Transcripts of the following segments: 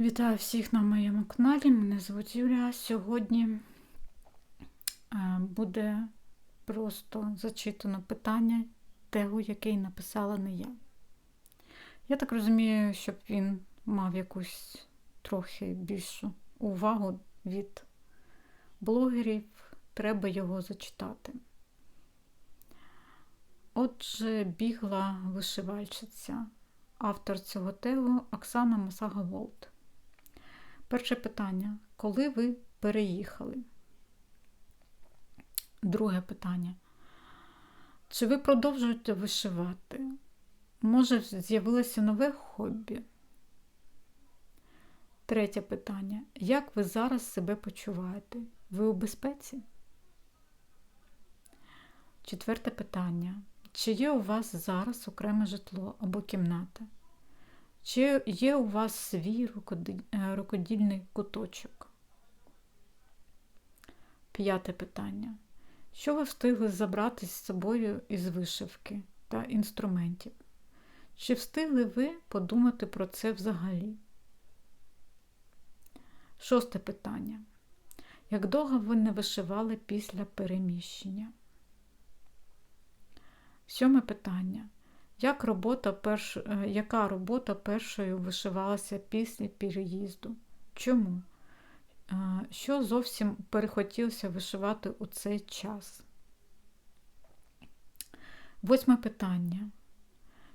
Вітаю всіх на моєму каналі. Мене звуть Юлія. Сьогодні е, буде просто зачитано питання тегу, який написала не я. Я так розумію, щоб він мав якусь трохи більшу увагу від блогерів, треба його зачитати. Отже, бігла вишивальщиця, автор цього тегу Оксана Масага Волт. Перше питання. Коли ви переїхали? Друге питання. Чи ви продовжуєте вишивати? Може, з'явилося нове хобі? Третє питання. Як ви зараз себе почуваєте? Ви у безпеці? Четверте питання. Чи є у вас зараз окреме житло або кімната? Чи є у вас свій рукодільний куточок? П'яте питання. Що ви встигли забрати з собою із вишивки та інструментів? Чи встигли ви подумати про це взагалі? Шосте питання. Як довго ви не вишивали після переміщення? Сьоме питання. Як робота перш... Е, яка робота першою вишивалася після переїзду? Чому? Що зовсім перехотілося вишивати у цей час? Восьме питання.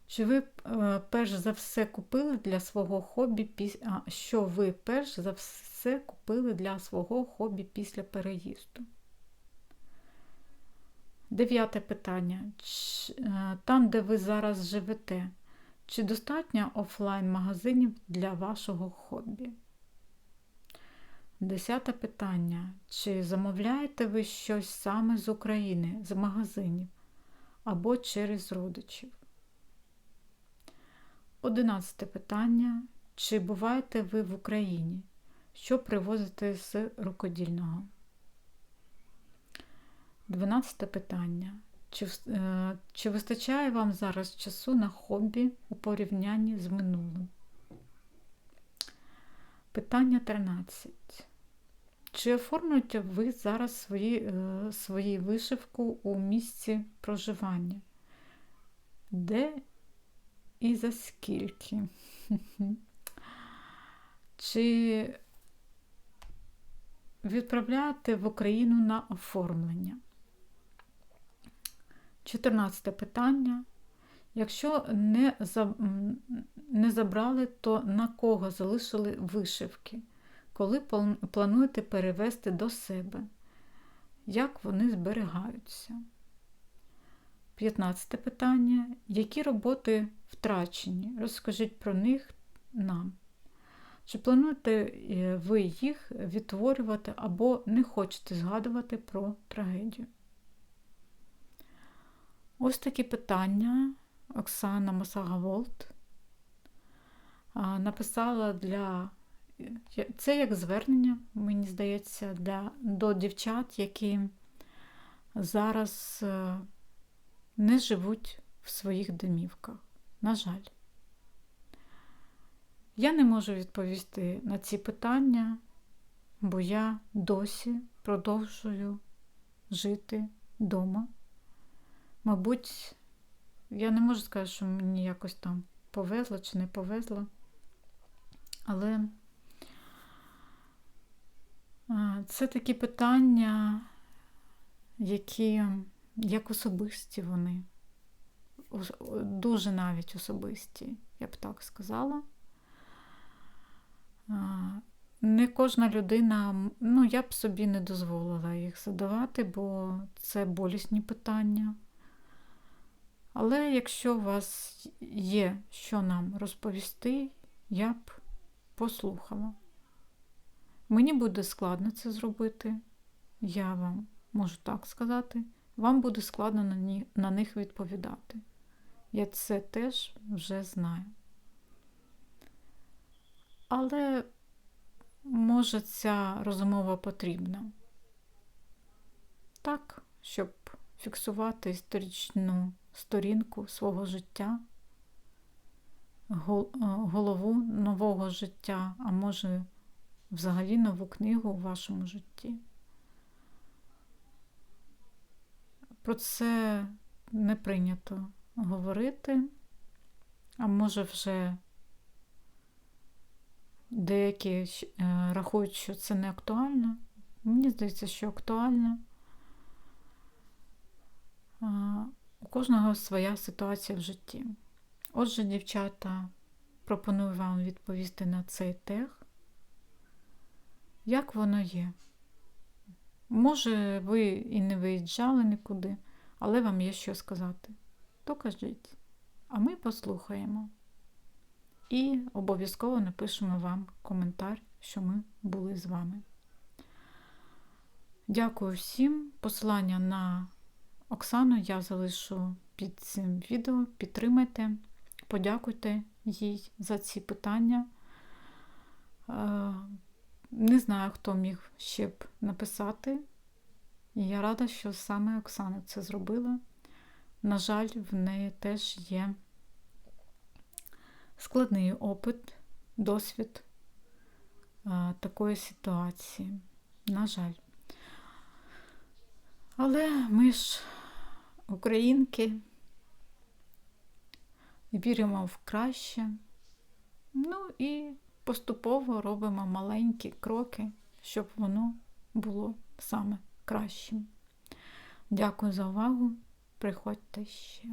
Чи ви е, перш за все купили для свого хобі після... що ви перш за все купили для свого хобі після переїзду? Дев'яте питання. Е, там, де ви зараз живете, чи достатньо офлайн-магазинів для вашого хобі? Десяте питання. Чи замовляєте ви щось саме з України, з магазинів або через родичів? Одинадцяте питання. Чи буваєте ви в Україні? Що привозите з рукодільного? Дванадцяте питання. Чи е, чи вистачає вам зараз часу на хобі у порівнянні з минулим? Питання 13. Чи оформлюєте ви зараз свої, е, свої вишивку у місці проживання? Де і за скільки? Чи відправляєте в Україну на оформлення? 14 питання. Якщо не не забрали, то на кого залишили вишивки? Коли плануєте перевести до себе? Як вони зберігаються? 15 питання. Які роботи втрачені? Розкажіть про них нам. Чи плануєте е, ви їх відтворювати або не хочете згадувати про трагедію? Ось такі питання Оксана Масагаволт написала для це як звернення, мені здається, для, до дівчат, які зараз е, не живуть в своїх домівках. На жаль, я не можу відповісти на ці питання, бо я досі продовжую жити вдома. Мабуть, я не можу сказати, що мені якось там повезло чи не повезло, але це такі питання, які як особисті вони, дуже навіть особисті, я б так сказала. Не кожна людина, ну, я б собі не дозволила їх задавати, бо це болісні питання. Але якщо у вас є що нам розповісти, я б послухала. Мені буде складно це зробити, я вам можу так сказати, вам буде складно на них відповідати. Я це теж вже знаю. Але, може, ця розмова потрібна. Так, щоб фіксувати історичну сторінку свого життя, е, голову нового життя, а може, взагалі нову книгу у вашому житті. Про це не прийнято говорити, а може вже деякі е, рахують, що це не актуально. Мені здається, що актуально. У кожного своя ситуація в житті. Отже, дівчата, пропоную вам відповісти на цей тег. Як воно є? Може, ви і не виїжджали нікуди, але вам є що сказати. То кажіть, а ми послухаємо. І обов'язково напишемо вам коментар, що ми були з вами. Дякую всім. Посилання на Оксану я залишу під цим відео. Підтримайте, подякуйте їй за ці питання. Е, Не знаю, хто міг ще б написати. І я рада, що саме Оксана це зробила. На жаль, в неї теж є складний опит, досвід е, такої ситуації. На жаль. Але ми ж українки віримо в краще. Ну і поступово робимо маленькі кроки, щоб воно було саме кращим. Дякую за увагу. Приходьте ще.